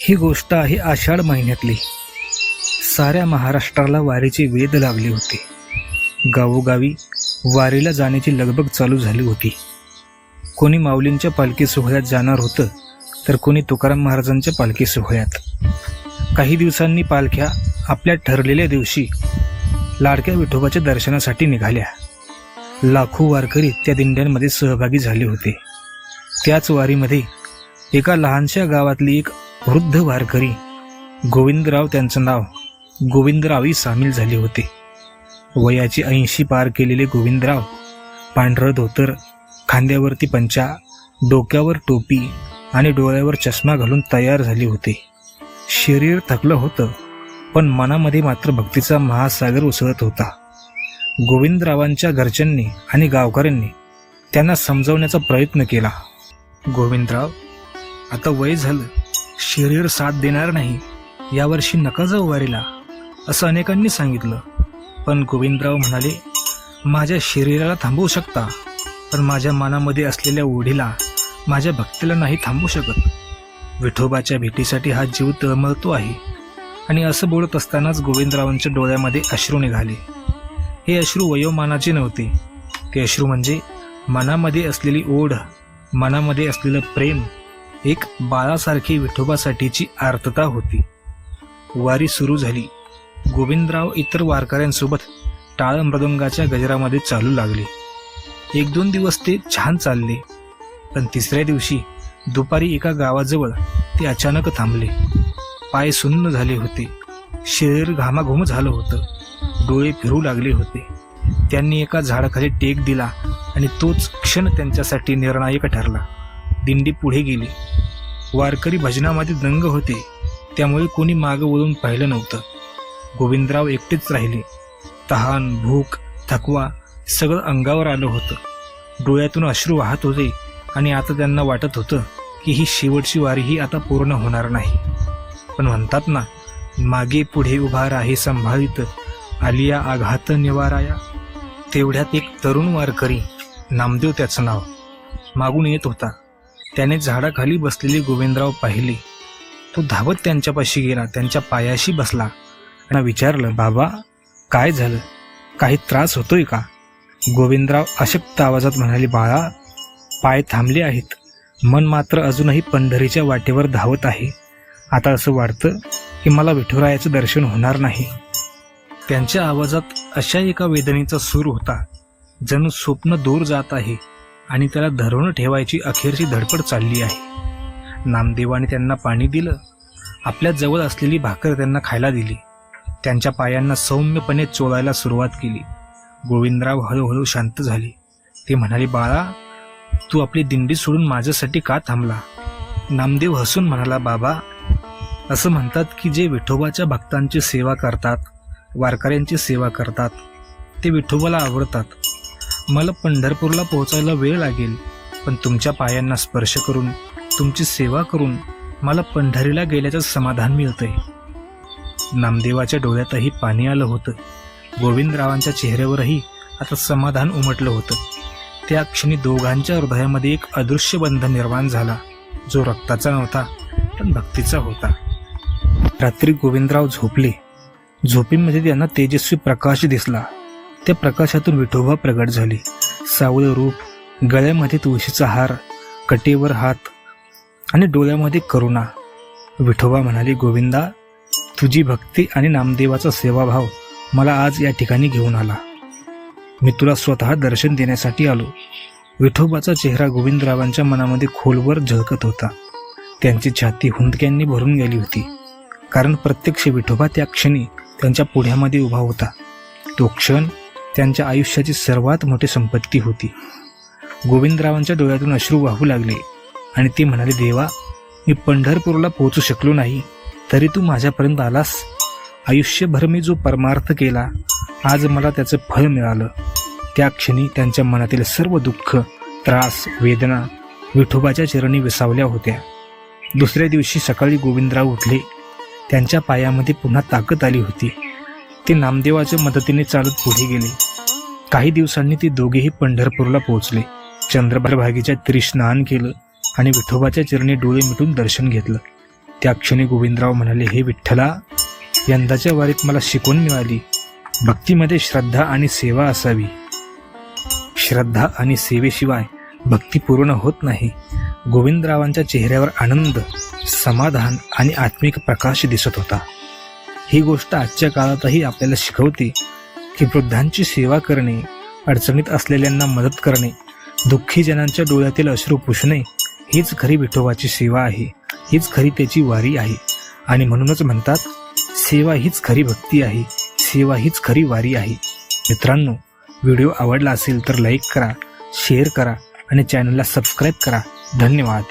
ही गोष्ट आहे आषाढ महिन्यातली. साऱ्या महाराष्ट्राला वारीचे वेध लागले होते. गावोगावी वारीला जाण्याची लगबग चालू झाली होती. कोणी माऊलींच्या पालखी सोहळ्यात जाणार होतं तर कोणी तुकाराम महाराजांच्या पालखी सोहळ्यात. काही दिवसांनी पालख्या आपल्या ठरलेल्या दिवशी लाडक्या विठोबाच्या दर्शनासाठी निघाल्या. लाखो वारकरी त्या दिंड्यांमध्ये सहभागी झाले होते. त्याच वारीमध्ये एका लहानशा गावातली एक वृद्ध वारकरी गोविंदराव त्यांचं नाव गोविंदरावही सामील झाले होते. वयाची ऐंशी पार केलेले गोविंदराव पांढरं धोतर खांद्यावरती पंचा डोक्यावर टोपी आणि डोळ्यावर चष्मा घालून तयार झाले होते. शरीर थकलं होतं पण मनामध्ये मात्र भक्तीचा महासागर उसळत होता. गोविंदरावांच्या घरच्यांनी आणि गावकऱ्यांनी त्यांना समजवण्याचा प्रयत्न केला. गोविंदराव आता वय झालं. शरीर साथ देणार नाही यावर्षी नका जाऊ वारीला असं अनेकांनी सांगितलं. पण गोविंदराव म्हणाले माझ्या शरीराला थांबवू शकता पण माझ्या मनामध्ये असलेल्या ओढीला माझ्या भक्तीला नाही थांबवू शकत. विठोबाच्या भेटीसाठी हा जीव तळमळतो आहे. आणि असं बोलत असतानाच गोविंदरावांच्या डोळ्यामध्ये अश्रू निघाले. हे अश्रू वयोमानाचे नव्हते. ते अश्रू म्हणजे मनामध्ये असलेली ओढ मनामध्ये असलेलं प्रेम एक बाळासारखी विठोबासाठीची आर्तता होती. वारी सुरू झाली. गोविंदराव इतर वारकऱ्यांसोबत टाळ मृदंगाच्या गजरामध्ये चालू लागले. एक दोन दिवस ते छान चालले पण तिसऱ्या दिवशी दुपारी एका गावाजवळ ते अचानक थांबले. पाय सुन्न झाले होते. शरीर घामाघूम झालं होतं. डोळे फिरू लागले होते. त्यांनी एका झाडाखाली टेक दिला आणि तोच क्षण त्यांच्यासाठी निर्णायक ठरला. दिंडी पुढे गेली. वारकरी भजनामध्ये दंग होते. त्यामुळे कोणी मागं वळून पाहिलं नव्हतं. गोविंदराव एकटेच राहिले. तहान भूक थकवा सगळं अंगावर आलं होतं. डोळ्यातून अश्रू वाहत होते आणि आता त्यांना वाटत होतं की ही शेवटची वारी ही आता पूर्ण होणार नाही. पण म्हणतात ना मागे पुढे उभा राहे संभावित आलिया आघात निवाराया. तेवढ्यात एक तरुण वारकरी नामदेव त्याचं नाव मागून येत होता. त्याने झाडाखाली बसलेले गोविंदराव पाहिले. तो धावत त्यांच्यापाशी गेला त्यांच्या पायाशी बसला. आणि विचारलं बाबा काय झालं? काही त्रास होतोय का? गोविंदराव अशक्त आवाजात म्हणाले बाळा पाय थांबले आहेत. मन मात्र अजूनही पंढरीच्या वाटेवर धावत आहे. आता असं वाटतं की मला विठुरायाचं दर्शन होणार नाही. त्यांच्या आवाजात अशा एका वेदनेचा सूर होता जणू स्वप्न दूर जात आहे. आणि त्याला धरून ठेवायची अखेरची धडपड चालली आहे. नामदेवाने त्यांना पाणी दिलं. आपल्या जवळ असलेली भाकर त्यांना खायला दिली. त्यांच्या पायांना सौम्यपणे चोळायला सुरुवात केली. गोविंदराव हळूहळू शांत झाले. ते म्हणाले बाळा तू आपली दिंडी सोडून माझ्यासाठी का थांबला? नामदेव हसून म्हणाला बाबा असं म्हणतात की जे विठोबाच्या भक्तांची सेवा करतात वारकऱ्यांची सेवा करतात ते विठोबाला आवडतात. मला पंढरपूरला पोहोचायला वेळ लागेल. पण तुमच्या पायांना स्पर्श करून तुमची सेवा करून मला पंढरीला गेल्याचं समाधान मिळतंय. नामदेवाच्या डोळ्यातही पाणी आलं होतं. गोविंदरावांच्या चेहऱ्यावरही आता समाधान उमटलं होतं. त्या क्षणी दोघांच्या हृदयामध्ये एक अदृश्य बंध निर्माण झाला. जो रक्ताचा नव्हता पण भक्तीचा होता. रात्री गोविंदराव झोपले. झोपीमध्ये त्यांना तेजस्वी प्रकाश दिसला. त्या प्रकाशातून विठोबा प्रगट झाले. सावळं रूप गळ्यामध्ये तुळशीचा हार कटेवर हात आणि डोळ्यामध्ये करुणा. विठोबा म्हणाले गोविंदा तुझी भक्ती आणि नामदेवाचा सेवाभाव मला आज या ठिकाणी घेऊन आला. मी तुला स्वतः दर्शन देण्यासाठी आलो. विठोबाचा चेहरा गोविंदरावांच्या मनामध्ये खोलवर झळकत होता. त्यांची छाती हुंदक्यांनी भरून गेली होती. कारण प्रत्यक्ष विठोबा त्या क्षणी त्यांच्या पुढ्यामध्ये उभा होता. तो क्षण त्यांच्या आयुष्याची सर्वात मोठी संपत्ती होती. गोविंदरावांच्या डोळ्यातून अश्रू वाहू लागले आणि ते म्हणाले देवा मी पंढरपूरला पोहोचू शकलो नाही. तरी तू माझ्यापर्यंत आलास. आयुष्यभर मी जो परमार्थ केला आज मला त्याचं फळ मिळालं. त्या क्षणी त्यांच्या मनातील सर्व दुःख त्रास वेदना विठोबाच्या चरणी विसावल्या होत्या. दुसऱ्या दिवशी सकाळी गोविंदराव उठले. त्यांच्या पायामध्ये पुन्हा ताकद आली होती. ते नामदेवाच्या मदतीने चालत पुढे गेले. काही दिवसांनी ती दोघेही पंढरपूरला पोहोचले. चंद्रभागीच्या त्रिस्नान स्नान केलं आणि विठोबाच्या चरणी डोळे मिटून दर्शन घेतलं. त्या क्षणी गोविंदराव म्हणाले हे विठ्ठला यंदाच्या वारीत मला शिकवण मिळाली. भक्तीमध्ये श्रद्धा आणि सेवा असावी. श्रद्धा आणि सेवेशिवाय भक्ती पूर्ण होत नाही. गोविंदरावांच्या चेहऱ्यावर आनंद समाधान आणि आत्मिक प्रकाश दिसत होता. ही गोष्ट आजच्या काळातही आपल्याला शिकवते. की वृद्धांची सेवा करणे अडचणीत असलेल्यांना मदत करणे दुःखी जनांच्या डोळ्यातील अश्रू पुसणे हीच खरी विठोबाची सेवा आहे हीच खरी त्याची वारी आहे. आणि म्हणूनच म्हणतात सेवा हीच खरी भक्ती आहे सेवा हीच खरी वारी आहे. मित्रांनो व्हिडिओ आवडला असेल तर लाईक करा शेअर करा आणि चॅनलला सबस्क्राईब करा. धन्यवाद.